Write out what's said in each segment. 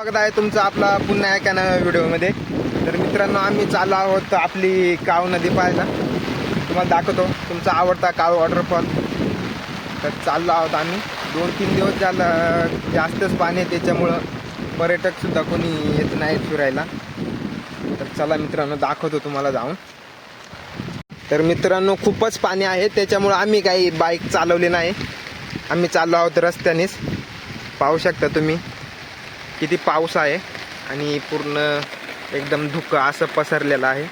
स्वागत आहे तुमचं आपला पुन्हा एका नव्या व्हिडिओमध्ये. तर मित्रांनो आम्ही चाललो आहोत आपली काव नदी पाहायला. तुम्हाला दाखवतो तुमचा आवडता काव वॉटरफॉल तर चाललो आहोत आम्ही. दोन तीन दिवस झालं जास्तच पाणी आहे त्याच्यामुळं पर्यटकसुद्धा कोणी येत नाहीत फिरायला. तर चला मित्रांनो दाखवतो तुम्हाला जाऊन. तर मित्रांनो खूपच पाणी आहे. त्याच्यामुळं आम्ही काही बाईक चालवली नाही. आम्ही चाललो आहोत रस्त्यानेच. पाहू शकता तुम्ही. किती पाऊस आहे आणि पूर्ण एकदम धुकं असं पसरलेलं आहे.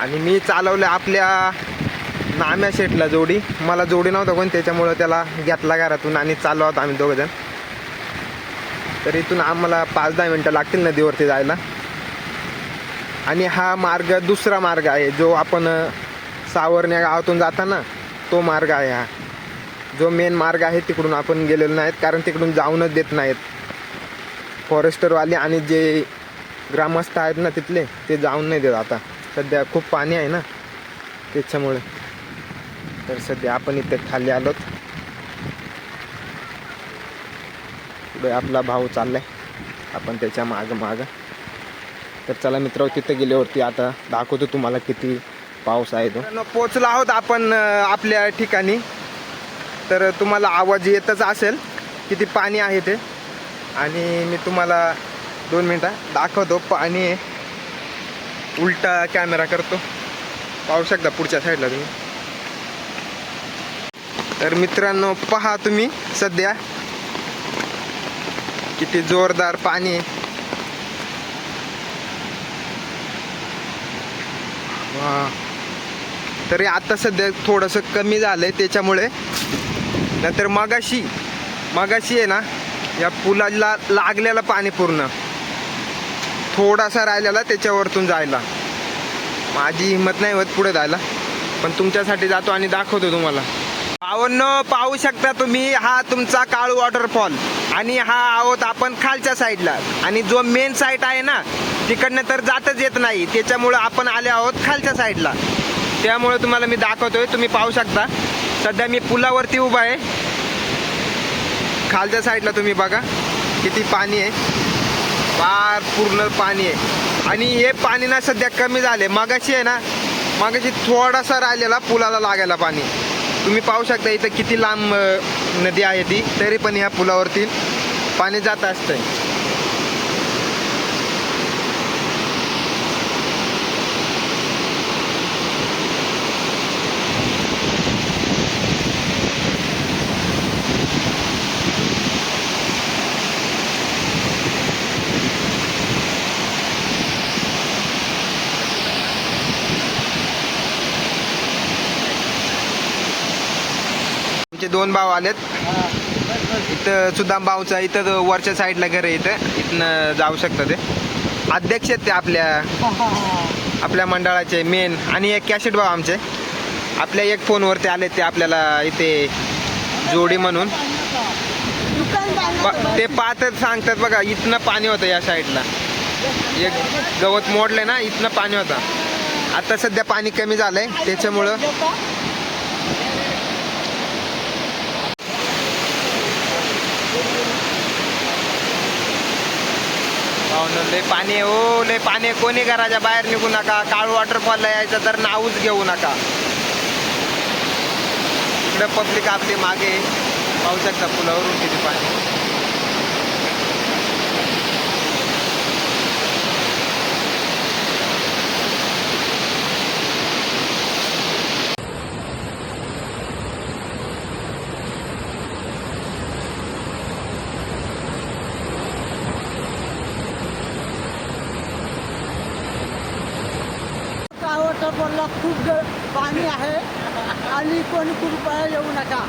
आणि मी चालवलं आपल्या नाम्या शेटला जोडी. मला जोडी नव्हता कोण त्याच्यामुळं त्याला घेतला घरातून आणि चाललो आहोत आम्ही दोघंजण तर इथून आम्हाला पाच दहा मिनटं लागतील नदीवरती जायला. आणि हा मार्ग दुसरा मार्ग आहे जो आपण सावरण्या गावातून जाताना तो मार्ग आहे हा. जो मेन मार्ग आहे तिकडून आपण गेलेलो नाहीत कारण तिकडून जाऊनच देत नाहीत. फॉरेस्टरवाले आणि जे ग्रामस्थ आहेत ना तिथले ते जाऊन नाही देत आता. सध्या खूप पाणी आहे ना त्याच्यामुळे. तर सध्या आपण इथे खाली आलोत. पुढे आपला भाऊ चाललाय. आपण त्याच्या मागं मागं. तर चला मित्र तिथे गेल्यावरती आता दाखवतो तुम्हाला किती पाऊस आहे तो. पोचलो आहोत आपण आपल्या ठिकाणी. तर तुम्हाला आवाज येतच असेल किती पाणी आहे ते. आणि मी तुम्हाला दोन मिनटं दाखवतो. पाणी आहे उलटा कॅमेरा करतो. पाहू शकता पुढच्या साईडला तुम्ही. तर मित्रांनो पहा तुम्ही सध्या किती जोरदार पाणी आहे. तरी आता सध्या थोडंसं कमी झालंय त्याच्यामुळे. नंतर मगाशी मगाशी आहे ना या पुलाला लागलेलं पाणी पूर्ण. थोडासा राहिलेला त्याच्यावरतून जायला. माझी हिंमत नाही होत पुढे जायला. पण तुमच्यासाठी जातो आणि दाखवतो तुम्हाला. पावन्न पाहू शकता तुम्ही हा तुमचा काळू वॉटरफॉल आणि हा आहोत आपण खालच्या साईडला आणि जो मेन साईट आहे ना तिकडनं तर जातच येत नाही. त्याच्यामुळं आपण आले आहोत खालच्या साईडला त्यामुळे तुम्हाला मी दाखवतोय. तुम्ही पाहू शकता. सध्या मी पुलावरती उभा आहे. खालच्या साईडला तुम्ही बघा किती पाणी आहे. फार पूर्ण पाणी आहे. आणि हे पाणी ना सध्या कमी झाले मगाशी आहे ना मगाशी थोडासा राहिलेला पुलाला लागायला पाणी. तुम्ही पाहू शकता इथं किती लांब नदी आहे ती तरी पण ह्या पुलावरती पाणी जात असतंय. आमचे दोन भाव आलेत. इथं सुदाम भाऊचा इथं वरच्या साईडला घर आहे इथं. इथनं जाऊ शकतं ते. अध्यक्ष आहेत ते आपल्या आपल्या मंडळाचे मेन आणि एक कॅसेट भाऊ आमचे. आपल्या एक फोनवरती आले ते आपल्याला इथे जोडी म्हणून. ते पाहतात सांगतात बघा इथनं पाणी होतं या साईडला. एक गवत मोडले ना इथनं पाणी होतं. आता सध्या पाणी कमी झालंय त्याच्यामुळं पाहुणं लय पाणी आहे हो लय पाणी आहे. कोणी घराच्या बाहेर निघू नका. काळू वॉटरफॉलला यायचं तर नावच घेऊ नका. इकडं पब्लिक आपली मागे पाहू शकता पुलावरून किती पाणी. वॉटरफॉलला खूप पाणी आहे आणि कोणी कृपया येऊ नका.